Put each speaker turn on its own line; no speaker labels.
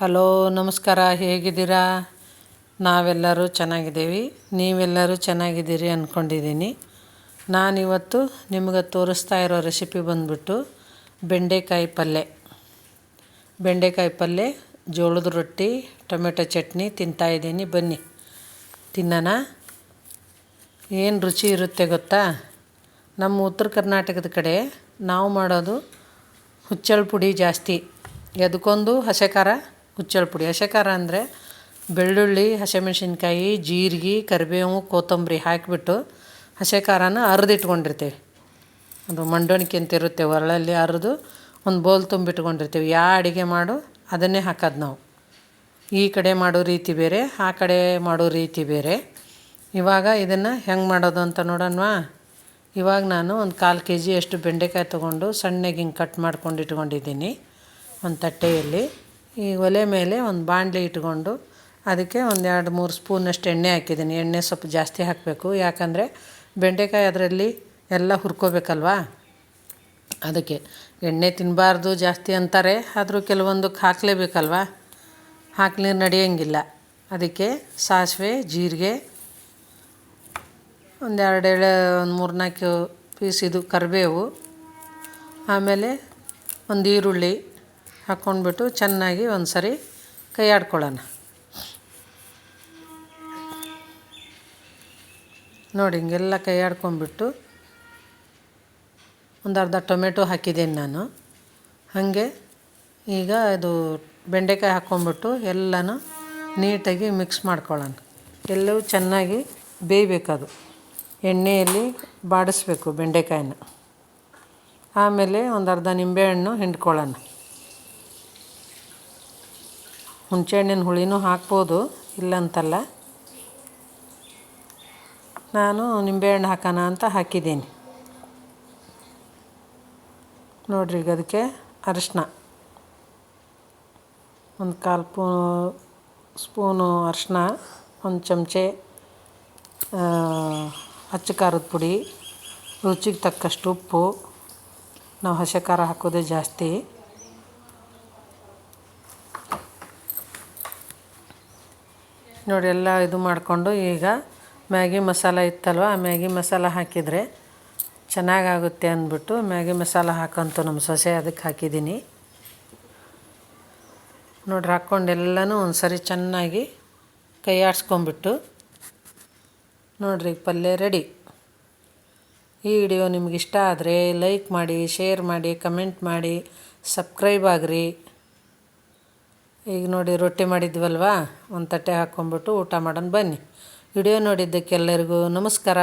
Hello, ನಮಸ್ಕಾರ, ಹೇಗಿದ್ದೀರಾ? ನಾವೆಲ್ಲರೂ ಚೆನ್ನಾಗಿದ್ದೀವಿ. ನೀವೆಲ್ಲರೂ ಚೆನ್ನಾಗಿದ್ದೀರಿ ಅಂದ್ಕೊಂಡಿದ್ದೀನಿ ನಾನಿವತ್ತು ನಿಮಗೆ ತೋರಿಸ್ತಾ ಇರೋ ರೆಸಿಪಿ ಬಂದುಬಿಟ್ಟು ಬೆಂಡೆಕಾಯಿ ಪಲ್ಯ ಬೆಂಡೆಕಾಯಿ ಪಲ್ಯ ಜೋಳದ ರೊಟ್ಟಿ, ಟೊಮೆಟೊ ಚಟ್ನಿ ತಿಂತಾಯಿದ್ದೀನಿ ಬನ್ನಿ, ತಿನ್ನೋಣ. ಏನು ರುಚಿ ಇರುತ್ತೆ ಗೊತ್ತಾ? ನಮ್ಮ ಉತ್ತರ ಕರ್ನಾಟಕದ ಕಡೆ ನಾವು ಮಾಡೋದು ಹುಚ್ಚಳ ಪುಡಿ ಜಾಸ್ತಿ. ಎದಕ್ಕೊಂದು ಹಸೆ ಖಾರ ಹುಚ್ಚಳ ಪುಡಿ. ಹಸೆ ಖಾರ ಅಂದರೆ ಬೆಳ್ಳುಳ್ಳಿ, ಹಸಿಮೆಣ್ಸಿನ್ಕಾಯಿ, ಜೀರಿಗೆ, ಕರಿಬೇವು, ಕೊತ್ತಂಬರಿ ಹಾಕಿಬಿಟ್ಟು ಹಸೆ ಖಾರನ ಅರೆದಿಟ್ಕೊಂಡಿರ್ತೀವಿ. ಅದು ಮಂಡೋಣಿಕೆ ಅಂತ ಇರುತ್ತೆ, ಒರಳಲ್ಲಿ ಅರೆದು ಒಂದು ಬೋಲ್ ತುಂಬಿಟ್ಕೊಂಡಿರ್ತೀವಿ. ಯಾವ ಅಡುಗೆ ಮಾಡು, ಅದನ್ನೇ ಹಾಕೋದು ನಾವು. ಈ ಕಡೆ ಮಾಡೋ ರೀತಿ ಬೇರೆ, ಆ ಕಡೆ ಮಾಡೋ ರೀತಿ ಬೇರೆ. ಇವಾಗ ಇದನ್ನು ಹೆಂಗೆ ಮಾಡೋದು ಅಂತ ನೋಡೋಣವಾ? ಇವಾಗ ನಾನು ಒಂದು ಕಾಲು ಕೆ ಜಿ ಅಷ್ಟು ಬೆಂಡೆಕಾಯಿ ತೊಗೊಂಡು ಸಣ್ಣಗೆ ಹಿಂಗೆ ಕಟ್ ಮಾಡ್ಕೊಂಡು ಇಟ್ಕೊಂಡಿದ್ದೀನಿ. ಒಂದು ತಟ್ಟೆಯಲ್ಲಿ. ಈ ಒಲೆ ಮೇಲೆ ಒಂದು ಬಾಣಲೆ ಇಟ್ಕೊಂಡು ಅದಕ್ಕೆ ಒಂದು ಎರಡು ಮೂರು ಸ್ಪೂನಷ್ಟು ಎಣ್ಣೆ ಹಾಕಿದ್ದೀನಿ. ಎಣ್ಣೆ ಸ್ವಲ್ಪ ಜಾಸ್ತಿ ಹಾಕಬೇಕು. ಯಾಕಂದರೆ ಬೆಂಡೆಕಾಯಿ ಅದರಲ್ಲಿ ಎಲ್ಲ ಹುರ್ಕೋಬೇಕಲ್ವಾ? ಅದಕ್ಕೆ ಎಣ್ಣೆ ತಿನ್ನಬಾರ್ದು ಜಾಸ್ತಿ ಅಂತಾರೆ. ಆದರೂ ಕೆಲವೊಂದಕ್ಕೆ ಹಾಕಲೇಬೇಕಲ್ವಾ? ಹಾಕಲಿ ನಡೆಯೋಂಗಿಲ್ಲ. ಅದಕ್ಕೆ ಸಾಸಿವೆ, ಜೀರಿಗೆ ಒಂದೆರಡು ಎಳೆ, ಒಂದು ಮೂರು ನಾಲ್ಕು ಪೀಸ್ ಇದು ಕರಿಬೇವು, ಆಮೇಲೆ ಒಂದು ಈರುಳ್ಳಿ ಹಾಕ್ಕೊಂಡ್ಬಿಟ್ಟು ಚೆನ್ನಾಗಿ ಒಂದು ಸರಿ ಕೈ ಆಡ್ಕೊಳ್ಳೋಣ ನೋಡಿ, ಹಿಂಗೆಲ್ಲ ಕೈ ಆಡ್ಕೊಂಡ್ಬಿಟ್ಟು ಒಂದು ಅರ್ಧ ಟೊಮೆಟೊ ಹಾಕಿದ್ದೀನಿ ನಾನು. ಹಾಗೆ ಈಗ ಅದು ಬೆಂಡೆಕಾಯಿ ಹಾಕ್ಕೊಂಬಿಟ್ಟು ಎಲ್ಲನೂ ನೀಟಾಗಿ ಮಿಕ್ಸ್ ಮಾಡ್ಕೊಳ್ಳೋಣ. ಎಲ್ಲವೂ ಚೆನ್ನಾಗಿ ಬೇಯಬೇಕದು ಎಣ್ಣೆಯಲ್ಲಿ ಬಾಡಿಸ್ಬೇಕು ಬೆಂಡೆಕಾಯಿನ. ಆಮೇಲೆ ಒಂದು ಅರ್ಧ ನಿಂಬೆಹಣ್ಣು ಹಿಂಡ್ಕೊಳ್ಳೋಣ. ಹುಣಸೆಹಣ್ಣಿನ ಹುಳಿನೂ ಹಾಕ್ಬೋದು, ಇಲ್ಲಂತಲ್ಲ. ನಾನು ನಿಂಬೆಹಣ್ಣು ಹಾಕೋಣ ಅಂತ ಹಾಕಿದ್ದೀನಿ. ನೋಡ್ರಿ ಈಗ ಅದಕ್ಕೆ ಅರಿಶಿನ. ಒಂದು ಕಾಲು ಪೂ ಸ್ಪೂನು ಅರಿಶಿನ, ಒಂದು ಚಮಚೆ ಅಚ್ಚ ಖಾರದ ಪುಡಿ, ರುಚಿಗೆ ತಕ್ಕಷ್ಟು ಉಪ್ಪು. ನಾವು ಹಸೆ ಖಾರ ಹಾಕೋದೇ ಜಾಸ್ತಿ. ನೋಡಿ, ಎಲ್ಲ ಇದು ಮಾಡಿಕೊಂಡು ಈಗ ಮ್ಯಾಗಿ ಮಸಾಲ ಇತ್ತಲ್ವ, ಆ ಮ್ಯಾಗಿ ಮಸಾಲ ಹಾಕಿದರೆ ಚೆನ್ನಾಗಾಗುತ್ತೆ ಅಂದ್ಬಿಟ್ಟು ಮ್ಯಾಗಿ ಮಸಾಲ ಹಾಕಂತು ನಮ್ಮ ಸೊಸೆ, ಅದಕ್ಕೆ ಹಾಕಿದ್ದೀನಿ. ನೋಡ್ರಿ, ಹಾಕ್ಕೊಂಡು ಎಲ್ಲನೂ ಒಂದು ಸರಿ ಚೆನ್ನಾಗಿ ಕೈ ಆಡಿಸ್ಕೊಂಬಿಟ್ಟು ನೋಡ್ರಿ, ಪಲ್ಯ ರೆಡಿ. ಈ ವಿಡಿಯೋ ನಿಮಗಿಷ್ಟ ಆದರೆ ಲೈಕ್ ಮಾಡಿ, ಶೇರ್ ಮಾಡಿ, ಕಮೆಂಟ್ ಮಾಡಿ, ಸಬ್ಸ್ಕ್ರೈಬ್ ಆಗಿರಿ. ಈಗ ನೋಡಿ ರೊಟ್ಟಿ ಮಾಡಿದ್ವಲ್ವಾ? ಒಂದು ತಟ್ಟೆ ಹಾಕ್ಕೊಂಬಿಟ್ಟು ಊಟ ಮಾಡೋಣ ಬನ್ನಿ. ವಿಡಿಯೋ ನೋಡಿದ್ದಕ್ಕೆಲ್ಲರಿಗೂ ನಮಸ್ಕಾರ.